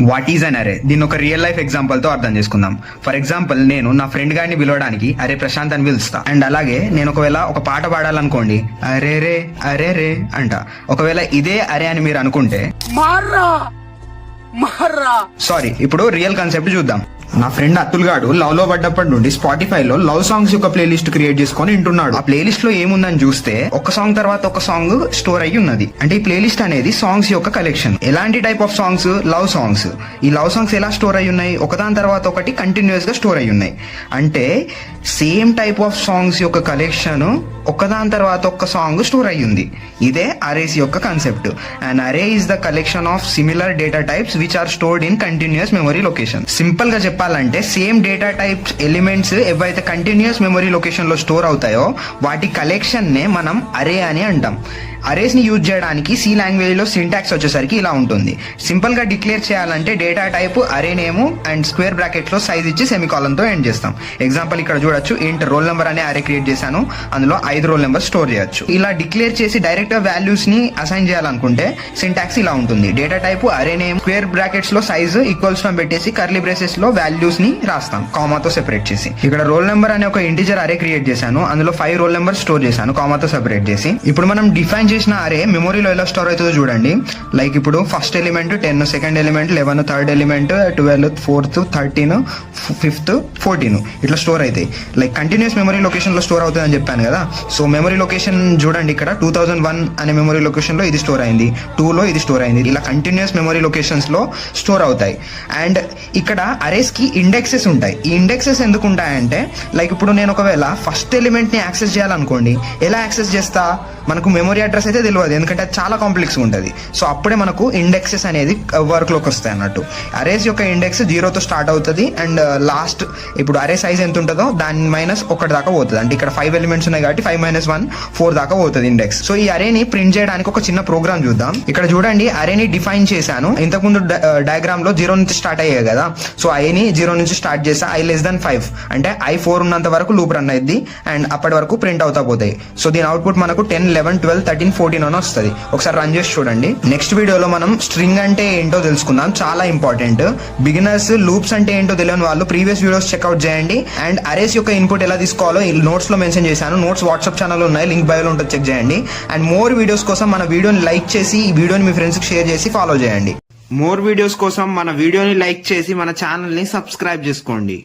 What is an అరే దీన్ని ఒక రియల్ లైఫ్ ఎగ్జాంపుల్తో అర్థం చేసుకుందాం. ఫర్ ఎగ్జాంపుల్ నేను నా ఫ్రెండ్ గారిని పిలవడానికి అరే ప్రశాంత్ అని పిలుస్తా. అండ్ అలాగే నేను ఒకవేళ ఒక పాట పాడాలనుకోండి అరే రే అరే రే అంట. ఒకవేళ ఇదే అరే అని మీరు అనుకుంటే సారీ ఇప్పుడు రియల్ కాన్సెప్ట్ చూద్దాం. నా ఫ్రెండ్ అతుల్ గాడు లవ్లో పడ్డప్పటి నుండి స్పాటిఫై లో లవ్ సాంగ్స్ యొక్క ప్లేలిస్ట్ క్రియేట్ చేసుకొని వింటున్నాడు. ఆ ప్లేలిస్ట్లో ఏముందని చూస్తే ఒక సాంగ్ తర్వాత ఒక సాంగ్ స్టోర్ అయ్యి ఉన్నది. అంటే ఈ ప్లేలిస్ట్ అనేది సాంగ్స్ యొక్క కలెక్షన్ ఎలాంటి type of songs love songs ఈ లవ్ సాంగ్స్ ఎలా స్టోర్ అయ్యి ఉన్నాయి? ఒకదాని తర్వాత ఒకటి కంటిన్యూస్గా స్టోర్ అయ్యి ఉన్నాయి. అంటే సేమ్ టైప్ ఆఫ్ సాంగ్స్ యొక్క కలెక్షన్ ఒకదాని తర్వాత ఒక సాంగ్ స్టోర్ అయ్యింది ఇదే అరేస్ యొక్క concept and array is the collection of similar data types which are stored in continuous memory location సింపుల్గా చెప్పాలంటే సేమ్ డేటా టైప్స్ ఎలిమెంట్స్ ఏవైతే కంటిన్యూస్ మెమరీ లొకేషన్లో స్టోర్ అవుతాయో వాటి కలెక్షన్ నే మనం అరే అని అంటాం. అరేస్ని యూజ్ చేయడానికి సి లాంగ్వేజ్లో సింటాక్స్ వచ్చేసరికి ఇలా ఉంటుంది. సింపుల్గా డిక్లేర్ చేయాలంటే data type array name and square బ్రాకెట్లో సైజ్ ఇచ్చి సెమికాలన్తో ఎండ్ చేస్తాం. ఎగ్జాంపుల్ ఇక్కడ చూడొచ్చు. ఇంట్ రోల్ నెంబర్ అనే అరే క్రియేట్ చేశాను. అందులో ఐదు రోల్ నెంబర్ స్టోర్ చేయొచ్చు. ఇలా డిక్లేర్ చేసి డైరెక్ట్గా వాల్యూస్ని అసైన్ చేయాలనుకుంటే సింటాక్స్ ఇలా ఉంటుంది. Data type array name square బ్రాకెట్స్లో size equals పెట్టేసి కర్లీ బ్రేసెస్లో వాల్యూస్ని రాస్తాం. కామాతో సెపరేట్ చేసి. ఇక్కడ రోల్ నెంబర్ అనే ఒక ఇంటిజర్ అరే క్రియేట్ చేశాను. అందులో ఫైవ్ రోల్ నెంబర్ స్టోర్ చేశాను. కామాతో సెపరేట్ చేసి. ఇప్పుడు మనం డిఫైన్ చేసిన అరే మెమొరీలో ఎలా స్టోర్ అవుతుందో చూడండి. లైక్ ఇప్పుడు first element ten second element eleven third element twelve fourth thirteen fifth fourteen ఇట్లా స్టోర్ అవుతాయి. లైక్ కంటిన్యూస్ మెమరీ లొకేషన్లో స్టోర్ అవుతుంది అని చెప్పాను కదా. సో మెమరీ లొకేషన్ చూడండి ఇక్కడ. టూ థౌసండ్ వన్ అనే మెమరీ లొకేషన్లో ఇది స్టోర్ అయింది. టూ లో ఇది స్టోర్ అయింది. ఇలా కంటిన్యూస్ మెమరీ లొకేషన్స్లో స్టోర్ అవుతాయి. అండ్ ఇక్కడ అరేస్ కి ఇండెక్సెస్ ఉంటాయి. ఈ ఇండెక్సెస్ ఎందుకు ఉంటాయంటే లైక్ ఇప్పుడు నేను ఒకవేళ ఫస్ట్ ఎలిమెంట్ని యాక్సెస్ చేయాలనుకోండి ఎలా యాక్సెస్ చేస్తా? మనకు మెమరీ అడ్రస్ అయితే తెలియదు ఎందుకంటే అది చాలా కాంప్లెక్స్ ఉంటుంది. సో అప్పుడే మనకు ఇండెక్సెస్ అనేది వర్క్లోకి వస్తాయి అన్నట్టు. అరేస్ యొక్క ఇండెక్స్ జీరోతో స్టార్ట్ అవుతుంది అండ్ లాస్ట్ ఇప్పుడు అరే సైజ్ ఎంత ఉంటుందో దాని మైనస్ ఒకటి దాకా పోతుంది. అంటే ఇక్కడ ఫైవ్ ఎలిమెంట్స్ ఉన్నాయి కాబట్టి ఫైవ్ మైనస్ వన్ ఫోర్ దాకా పోతుంది ఇండెక్స్ సో ఈ అరేని ప్రింట్ చేయడానికి ఒక చిన్న ప్రోగ్రామ్ చూద్దాం. ఇక్కడ చూడండి అరేని డిఫైన్ చేశాను. ఇంతకుముందు uh, డయాగ్రామ్లో జీరో నుంచి స్టార్ట్ అయ్యాయి కదా. సో ని జీరో నుంచి స్టార్ట్ చేసా ఐ లెస్ దెన్ ఫైవ్ అంటే ఐ ఫోర్ ఉన్నంత వరకు లూప్ రన్ అయింది అండ్ అప్పటి వరకు ప్రింట్ అవుతా పోతాయి. సో దీని అవుట్పుట్ మనకు ten eleven twelve thirteen fourteen అని వస్తుంది. ఒకసారి రన్ చేసి చూడండి. నెక్స్ట్ వీడియోలో మనం స్ట్రింగ్ అంటే ఏంటో తెలుసుకుందాం. చాలా ఇంపార్టెంట్ బిగినర్స్ లూప్స్ అంటే ఏంటో తెలియని వాళ్ళు ప్రీవియస్ వీడియోస్ చెక్అవుట్ చేయండి. అండ్ అరేస్ యొక్క ఇన్పుట్ ఎలా తీసుకోవాలో ఈ నోట్స్లో మెన్షన్ చేశాను. నోట్స్ వాట్సాప్ ఛానల్ ఉన్నాయి. లింక్ బయోలో ఉంటుంది. చెక్ చేయండి. అండ్ మోర్ వీడియోస్ కోసం మన వీడియోని లైక్ చేసి ఈ వీడియోని మీ ఫ్రెండ్స్కి షేర్ చేసి ఫాలో చేయండి. మోర్ వీడియోస్ కోసం మన వీడియోని లైక్ చేసి మన ఛానల్ని సబ్స్క్రైబ్ చేసుకోండి.